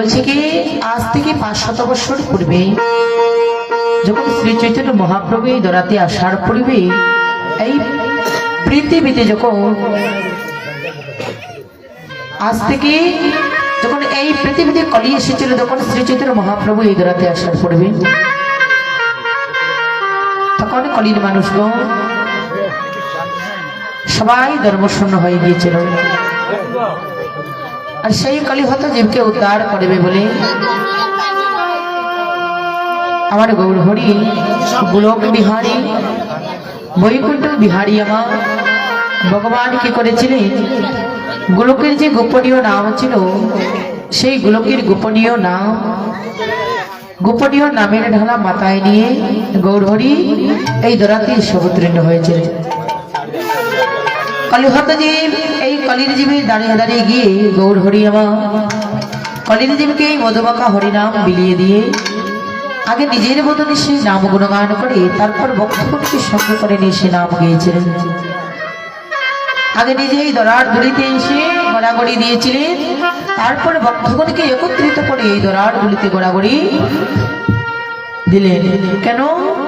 বলছে কি, আজ থেকে পাঁচ শত বছর পূর্বে যখন শ্রী চৈতন্য মহাপ্রভু এই দরাতে আসার পূর্বে এই পৃথিবীতে যখন আজ থেকে যখন এই পৃথিবীতে কলি এসেছিল, তখন শ্রী চৈতন্য মহাপ্রভু এই দরাতে আসার পূর্বে, তখন কলির মানুষগণ সবাই ধর্মশূন্য হয়ে গিয়েছিল। আর সেই কলিহত জীবকে উদ্ধার করবে বলে আমার গৌর হরি গোলক বিহারী, বৈকুণ্ঠ বিহারী আমার। ভগবান কি করেছিলেন? গোলকের যে গোপনীয় নাম ছিল, সেই গোলকের গোপনীয় নাম, গোপনীয় নামের ঢালা মাথায় নিয়ে গৌরহরি এই দরাতে সমুদ্রীর্ণ হয়েছিলেন। কলিহত জীব কলির জীবে দাঁড়িয়ে দাঁড়িয়ে গিয়ে গৌর হরি আমার কলির জীবকে এই হরিনাম বিলিয়ে দিয়ে আগে নিজের মতন সে নাম গুণগান করে তারপর বক্তব্যকে সঙ্গে করে নিয়ে সে নাম গিয়েছিলেন। আগে নিজেই দরার গুলিতে এসে গড়াগড়ি দিয়েছিলেন, তারপর ভক্তগণকে একত্রিত করে এই দরার গুলিতে গড়াগড়ি দিলেন। কেন?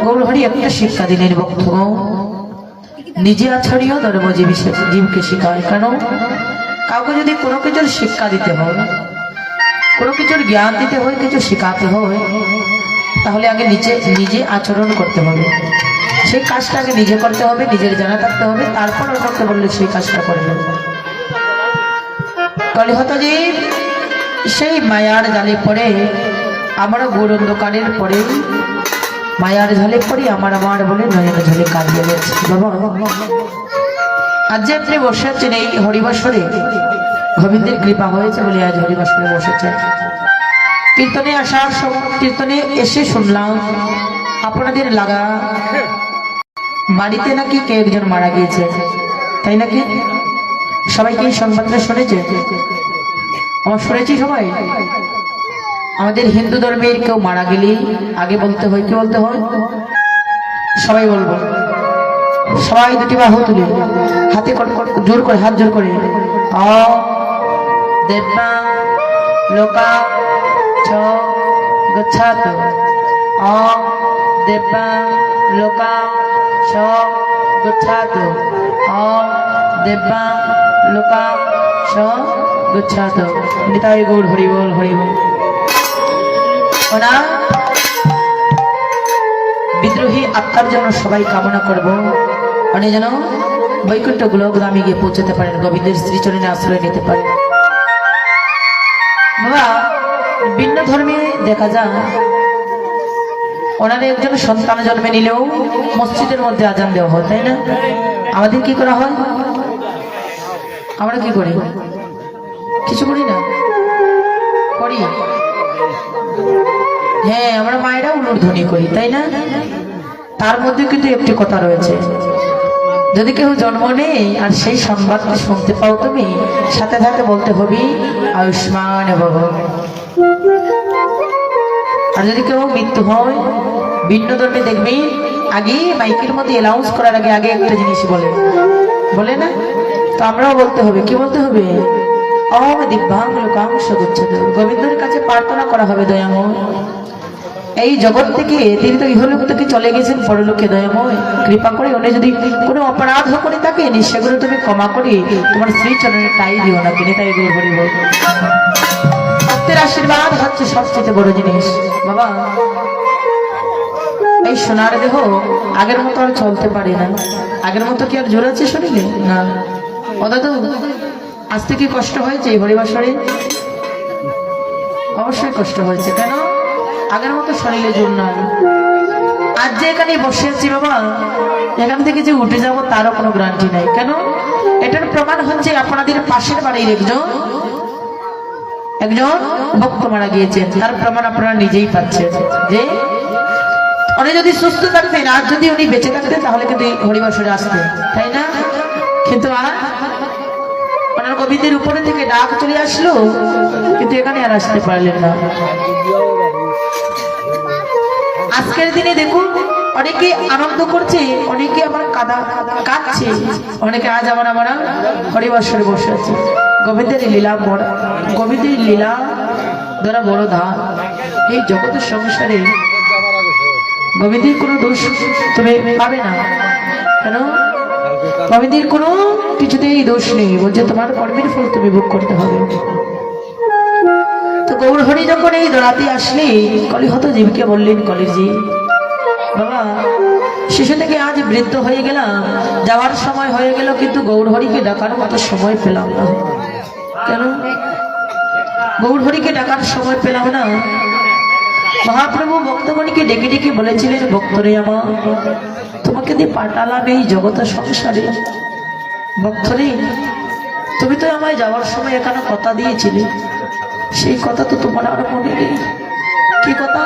গৌরহরি একটা শিক্ষা দিলেন ভক্তগণ। নিজে আছড়িও ধর্ম জীবকে শেখায় কেন? কাউকে যদি কোনো কিছুর শিক্ষা দিতে হয়, কোনো কিছুর জ্ঞান দিতে হয়, কিছু শেখাতে হয়, তাহলে আগে নিজে নিজে আচরণ করতে হবে। সেই কাজটা আগে নিজে করতে হবে, নিজের জানা থাকতে হবে, তারপর অন্যকে বললে সেই কাজটা করবে। যে সেই মায়ার জালে পড়ে আমারও গোর অন্ধকারের পরে মায়ার ঝালে পড়ি, আমার আমার বলে নয়ন ঝালে কাঁদিয়ে গেছে আজ যে আপনি বসে আছেন এই হরিবাসরে, গোবিন্দের কৃপা হয়েছে বলে আজ হরিবাসরে বসেছেন কীর্তনে আসার কীর্তনে এসে শুনলাম, আপনাদের লাগা বাড়িতে নাকি কে একজন মারা গিয়েছে, তাই নাকি? সবাই কি এই সংবাদটা শুনেছে আমার শুনেছি সবাই? আমাদের হিন্দু ধর্মের কেউ মারা গেলে আগে বলতে হয়, কি বলতে হয়? সবাই বলব। সবাই দুটি বাহু তুলে, হাতে জোর করে, হাত জোর করে অ লোকা ছ গচ্ছাত অ দেবা, লোকা ছ গচ্ছাত অ লোকা ছ নিতাই গৌর, হরি বল হরি বল। ওরা বিদ্রোহী আত্মার জন্য সবাই কামনা করব। উনি যেন বৈকুণ্ঠ গ্রামে গিয়ে পৌঁছতে পারেন, গোবিন্দের শ্রীচরণে আশ্রয় নিতে পারেন। বাবা, ভিন্ন ধর্মে দেখা যায় ওনারা একজন সন্তান জন্মে নিলেও মসজিদের মধ্যে আজান দেওয়া হয়, তাই না? আমাদের কি করা হয়? আমরা কি করি? কিছু করি না? করি। হ্যাঁ আমরা মায়েরা উলুধ্বনি করি, তাই না? তার মধ্যে কিন্তু একটি কথা রয়েছে। যদি কেউ জন্ম নেই আর সেই সংবাদটা শুনতে পাও তুমি, সাথে সাথে বলতে হবে, আয়ুষ্মান ভব। আর যদি কেউ মৃত্যু হয় ভিন্ন ধর্মে দেখবি, আগে মাইকের মধ্যে অ্যালাউন্স করার আগে আগে একটা জিনিস বলে। বলে না? তো আমরাও বলতে হবে, কি বলতে হবে? অম দিব্যাং লোকাংশ গুচ্ছদ গোবিন্দের কাছে প্রার্থনা করা হবে দয়াময়। এই জগৎ থেকে তিনি তো ইহলোক থেকে চলে গেছেন, পরলোকে দয়াময়। কৃপা করে উনি যদি কোনো অপরাধ করে থাকে সেগুলো তুমি ক্ষমা করে তোমার স্ত্রী চরণে টাই দিও না কিনে তাই গৌর ভক্তের আশীর্বাদ হচ্ছে সবচেয়ে বড় জিনিস। বাবা, এই সোনার দেহ আগের মতো আর চলতে পারে না। আগের মতো কি আর জোর আছে শরীরে? না। ও দাদু, আজ থেকে কষ্ট হয়েছে এই হরিবাসরে? অবশ্যই কষ্ট হয়েছে। কেন? আগের মতো শরীরে জোর নাই আজ যে এখানে বসে আছি বাবা, এখান থেকে যে উঠে যাব তারও কোনো গ্যারান্টি নাই। কেন? এটার প্রমাণ হচ্ছে আপনাদের পাশের বাড়ির একজন একজন ভক্ত মারা গিয়েছেন। তার প্রমাণ আপনারা নিজেই পাচ্ছেন। যে উনি যদি সুস্থ থাকতেন, আর যদি উনি বেঁচে থাকতেন, তাহলে কিন্তু হরিবাসরে আসতেন। তাই না? কিন্তু ওনার কবিদের উপরে থেকে ডাক চলে আসলো, কিন্তু এখানে আর আসতে পারলেন না। আজকের দিনে দেখুন, অনেকে আনন্দ করছে, অনেকে আবার কাদা কাঁদছে। অনেকে আজ আমার আমরা হরিবাসরে বসে আছে। গোবিন্দের লীলা বড় গোবিন্দের লীলা ধরা বড় ধান। এই জগতের সংসারে গোবিন্দের কোনো দোষ তুমি পাবে না। কেন? গোবিন্দের কোনো কিছুতেই দোষ নেই। বলছে, তোমার কর্মের ফল তুমি ভোগ করতে হবে। গৌরহরি যখন এই দড়াতে আসলে, কলিহত জীবকে বললেন কলিজি বাবা, শিশু থেকে আজ বৃদ্ধ হয়ে গেলাম, যাওয়ার সময় হয়ে গেল, কিন্তু গৌরহরিকে ডাকার মতো সময় পেলাম না। কেন? গৌরহরিকে ডাকার সময় পেলাম না। মহাপ্রভু ভক্তগণীকে ডেকে ডেকে বলেছিলেন, ভক্তরে আমার তোমাকে দিয়ে পাঠালাম এই জগত সংসারে, ভক্তরে, তুমি তো আমায় যাওয়ার সময় এখানে কথা দিয়েছিলে। সেই কথা তো তোমার আর মনে নেই। কি কথা?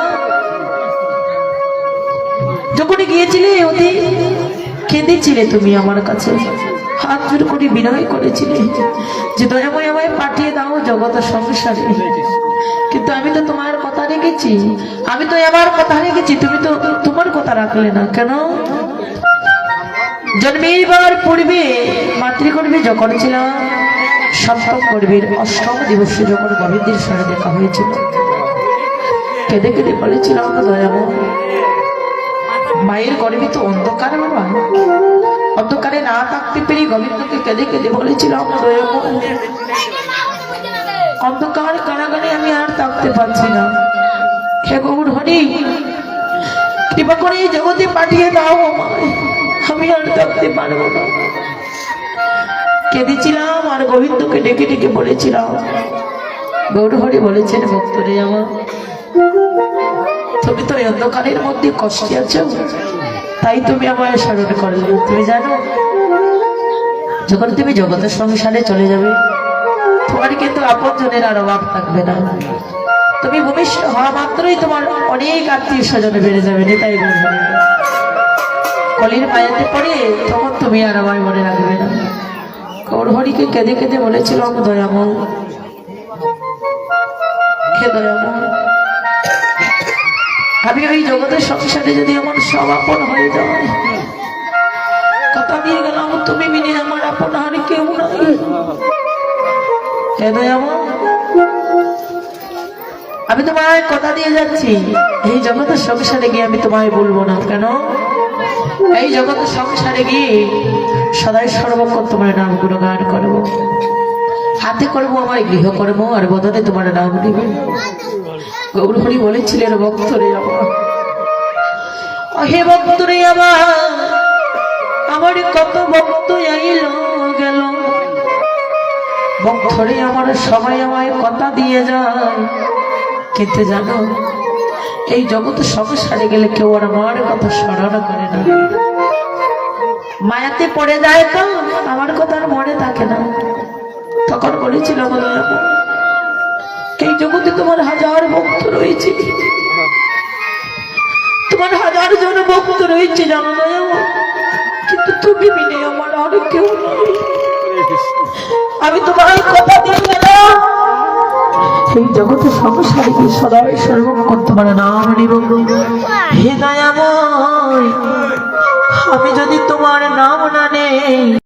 যখন গিয়েছিলে অতি কেঁদেছিলে তুমি আমার কাছে। হাত জোর করে বিনয় করেছিলে যে দয়াময় আমায় পাঠিয়ে দাও জগত সংসারে। কিন্তু আমি তো তোমার কথা রেখেছি। আমি তো আমার কথা রেখেছি, তুমি তো তোমার কথা রাখলে না। কেন? জন্মের পূর্বে মাতৃগর্ভে যখন ছিলাম সপ্তম গর্ভের অষ্টম দিবসে যখন গোবিন্দের সঙ্গে দেখা হয়েছিল, কেঁদে কেঁদে বলেছিলাম দয়াময় মায়ের গর্ভে তো অন্ধকার বাবা, অন্ধকারে না থাকতে পেরে গোবিন্দকে কেঁদে কেঁদে বলেছিলাম দয়াময় অন্ধকার কারাগারে আমি আর থাকতে পারছি না। হে গৌর হরি, কৃপা করে এই জগতে পাঠিয়ে দাও আমি আর থাকতে পারব না। কেঁদেছিলাম আর গোবিন্দকে ডেকে ডেকে বলেছিলাম। গৌর হরি বলেছেন, ভক্তরে আমার। তুমি তো অন্ধকারের মধ্যে কষ্টে আছো। তাই তুমি আমায় স্মরণ করলে তুমি জানো, যখন তুমি জগতের সংসারে চলে যাবে, তোমার কিন্তু আপনজনের আর অভাব থাকবে না। তুমি ভূমিষ্ঠ হওয়া মাত্রই তোমার অনেক আত্মীয় স্বজনে বেড়ে যাবে, নেতাই বলবে কলির মায়াতে পড়ে তখন তুমি আর আমায় মনে রাখবে না। কৌরহরিকে কেঁদে কেঁদে বলেছিল আমি দয়াময় আমি ওই জগতের সংসারে যদি আমার সব আপন হয়ে যায় কথা দিয়ে গেলাম, তুমি মিনে আমার আপন আর কেউ নাই। হে দয়াময়, আমি তোমায় কথা দিয়ে যাচ্ছি। এই জগতের সংসারে গিয়ে আমি তোমায় বলব না কেন? এই জগতের সংসারে গিয়ে সদাই সর্বক্ষণ তোমার নাম গুণগান করব। হাতে করব আমার গৃহকর্ম আর বদনে তোমার নাম নিবে। গৌরহরি বলেছিলেন, ভক্তরে আমার। হে ভক্তরে আমার আমার কত ভক্ত আইল গেল। ভক্তরে আমার সবাই আমায় কথা দিয়ে যায়। কিন্তু জানো, এই জগৎ সংসারে গেলে কেউ আর আমার কথা স্মরণ করে না। মায়াতে পড়ে যায় তো, আমার কথা আর মনে থাকে না। তখন বলেছিল এই জগতে তোমার হাজার ভক্ত রয়েছে। তোমার হাজার জন ভক্ত রয়েছে, জানো দয়াময়? কিন্তু তুমি বিনে আমার আর কেউ আমি তোমার কথা দিয়ে সেই জগতের সংসারে কি সদাই সর্বক্ষণ তোমার নাম নিব হে দয়াময়। আমি যদি তোমার নাম না নেই